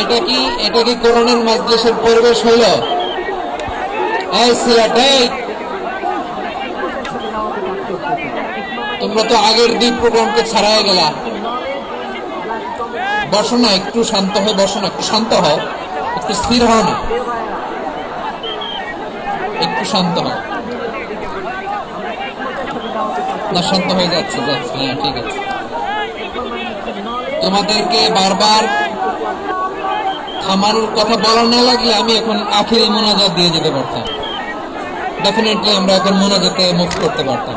এটা কি এটা কি কোরআনের মাজলিসের পরিবেশ হইল? তোমরা তো আগের দিন প্রোগ্রামকে ছাড়াই গেলা। বসো না, একটু শান্ত হয়ে বসো না, একটু শান্ত হও, একটু স্থির হও না। একটু শান্ত হও। না, শান্ত হয়ে যাচ্ছে যাচ্ছে হ্যাঁ ঠিক আছে। তোমাদেরকে বারবার আমার কথা বলা না লাগলে আমি এখন আখিরে মোনাজাত দিয়ে যেতে পারতাম। ডেফিনেটলি আমরা এখন মোনাজাতে মুখ করতে পারতাম।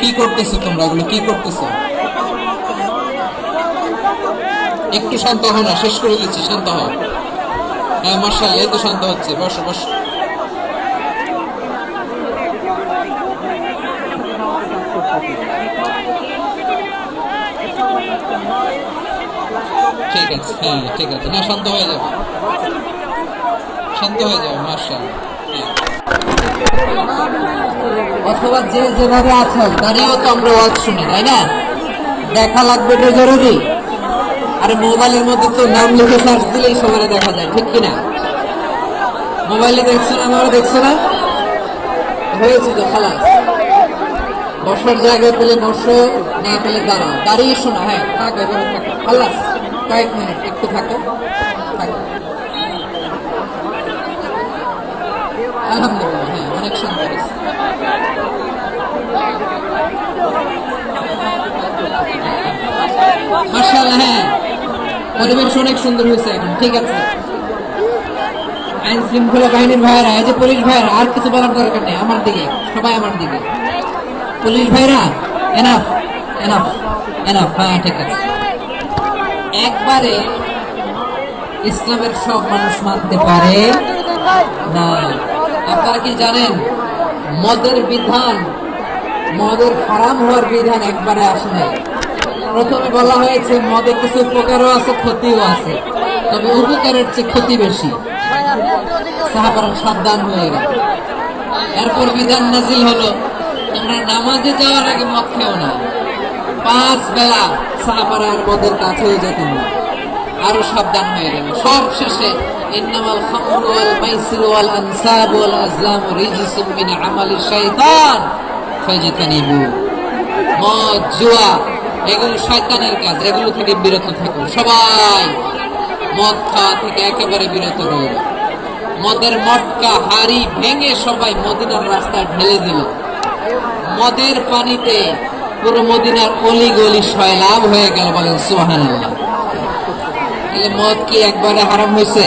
কি করতেছো তোমরা? ওগুলো কি করতেছো? একটু শান্ত হও না, শেষ করে দিচ্ছি, শান্ত হও। হ্যাঁ মার্শাল এই তো শান্ত হচ্ছে, বসো বসো। ঠিক আছে হ্যাঁ ঠিক আছে। না, শান্ত হয়ে যাবে শান্ত হয়ে যাবে মার্শাল অথবা যে যেভাবে আছো দাঁড়িয়েও তো আমরা ওয়াজ শুনি, তাই না? দেখা লাগবে এটা জরুরি। আর মোবাইলের মধ্যে তো নাম লিখে সার্চ দিলেই সবাই দেখা যায়, ঠিক কিনা? মোবাইলে দেখছ না আমরা দেখছ না? হয়েছে তো খালাস। বসার জায়গায় পেলে বসো, না পেলে দাঁড়াও। দাঁড়িয়ে শোনো হ্যাঁ থাক, এভাবে থাকো। খালাস, কয়েক মিনিট, একটু থাকো। থাকো। আলহামদুলিল্লাহ। অনেক সুন্দর হ্যাঁ। পরিবেশ অনেক সুন্দর হয়েছে এখন, ঠিক আছে। আইন শৃঙ্খলা বাহিনীর ভাইয়েরা, এই যে পুলিশ ভাইয়েরা, আর কিছু বলার দরকার নেই, আমার দিকে, সবাই আমার দিকে। পুলিশ ভাইরা এনাফ এনাফ এনাফ হ্যাঁ ঠিক আছে। একবারে ইসলামের সব মানুষ মানতে পারে না। আপনারা কি জানেন, মদের বিধান, মদের হারাম হওয়ার বিধান একবারে আসে নাই। প্রথমে বলা হয়েছে, মদে কিছু উপকারও আছে, ক্ষতিও আছে। তবে উপকারের চেয়ে ক্ষতি বেশি। সাবধান হয়ে গেল। এরপর বিধান নাজিল হলো, তোমরা নামাজে যাওয়ার আগে মদ খেও না। পাঁচ বেলা সাহাবারা আর মদের কাছেও যেতেন না। আরও সাবধান হয়ে গেল। সব শেষে ওয়াল মাইসিরু ওয়াল আনসাব ওয়াল আজলাম রিজসুম মিন আমালি শাইতান মদ, জুয়া, এগুলো শয়তানের কাজ, এগুলো থেকে বিরত থাকো সবাই। মদ খাওয়া থেকে একেবারে বিরত রইল। মদের মটকা, হাড়ি ভেঙে সবাই মদিনার রাস্তায় ঢেলে দিল। মদের পানিতে পুরো মদিনার অলি গলি সয়লাভ হয়ে গেল বলেন সুহান মদ কি একবারে হারাম হয়েছে?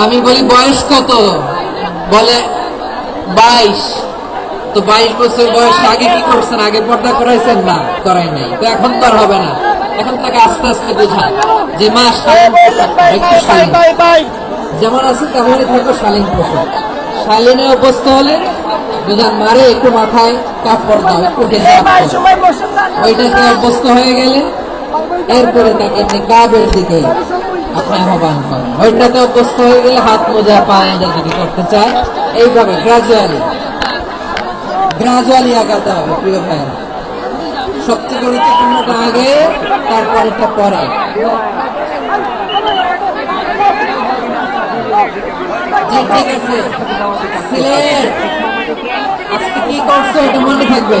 আমি বলি, বয়স কত? বলে, বাইশ। তো বাইশ বছর বয়স, আগে কি করছেন? আগে পর্দা করাইছেন না? করাই নাই। তো এখন তো আর হবে না। এখন তাকে আস্তে আস্তে বোঝায় যে মা একটু যেমন আছে তেমনই থাকো শালীন পোশাক। শালীনে অভ্যস্ত হলে বোঝান মারে, একটু মাথায় কাপড় দাও, একটু। ওইটাতে অভ্যস্ত হয়ে গেলে এরপরে তাকে নিকাবের দিকে আহ্বান করেন ওইটাতে অভ্যস্ত হয়ে গেলে হাত মোজা, পায়ে আমরা যদি করতে চাই এইভাবে গ্রাজুয়ালি গ্রাজুয়ালি আগাতে হবে, প্রিয় ভাইয়েরা। সবচেয়ে গুরুত্বপূর্ণটা আগে তারপরেটা পরে। ঠিক আছে। আজকে কি করছ এটা মনে থাকবে?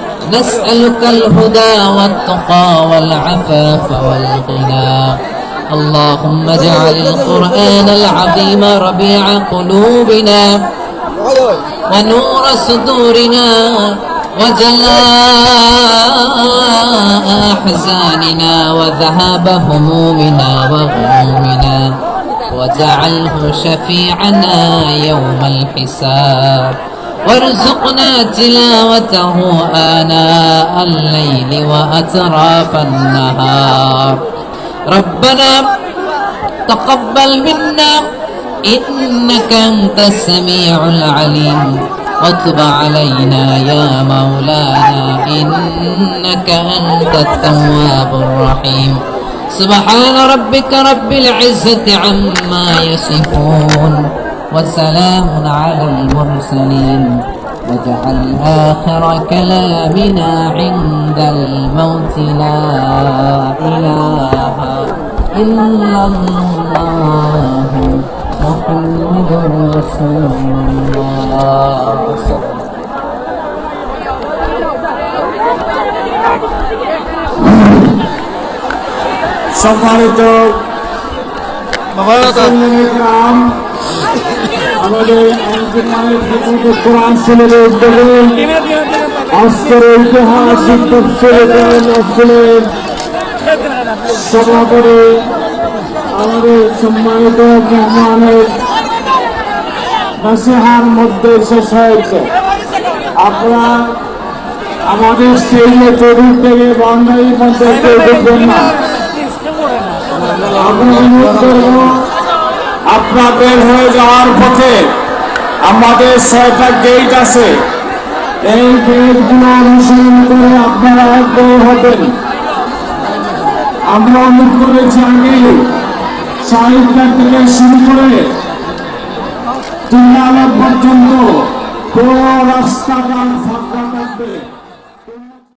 نسألك الهدى والتقى والعفاف والغنى. اللهم اجعل القرآن العظيم ربيع قلوبنا ونور صدورنا وجلاء أحزاننا وذهاب همومنا وغمومنا. وجعله شفيعنا يوم الحساب. وارزقنا تلاوته آناء الليل وأطراف النهار. ربنا تقبل منا إنك أنت السميع العليم. وتب علينا يا مولانا إنك أنت التواب الرحيم. سبحان ربك رب العزة عما يصفون. وسلام على المرسلين واجعل آخر كلامنا عند الموت لا إله إلا الله محمد رسول الله সম্মানিত রাম আমাদের আঞ্জুমানের হিফুজুল কোরআন সিলেটের উদ্যোগে আজকের ঐতিহাসিক মহফিলের সভাপতি আমাদের সম্মানিত মেহমানের নসিহার মধ্যে শেষ হয়েছে। আপনারা আমাদের স্টেজে চতুর্থ থেকে মধ্যে না। করব আপনাদের হয়ে যাওয়ার পথে আমাদের ছয়টা গেট আছে। এই গেটগুলো অনুসরণ করে আপনারা বের হবেন। আমরা অনুরোধ করেছি আগে সাহিত্যা থেকে শুরু করে তুলালা পর্যন্ত পুরো রাস্তাঘাট ফাঁকা থাকবে।